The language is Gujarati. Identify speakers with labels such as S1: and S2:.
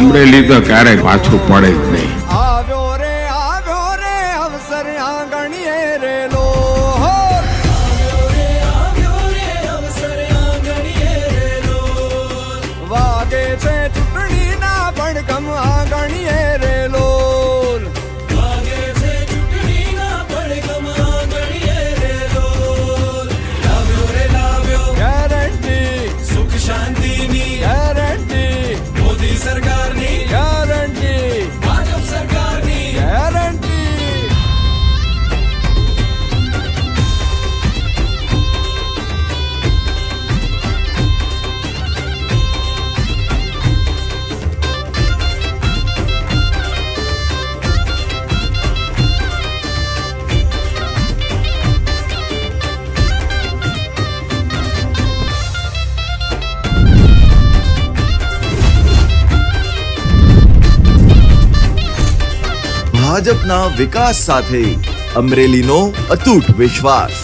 S1: અમરેલી તો ક્યારેય પાછું પડે જ નહીં.
S2: વાગે છે ચૂંટણીના પડઘમ આંગણીએ રે
S3: ભાજપના વિકાસ સાથે અમરેલીનો અતૂટ વિશ્વાસ.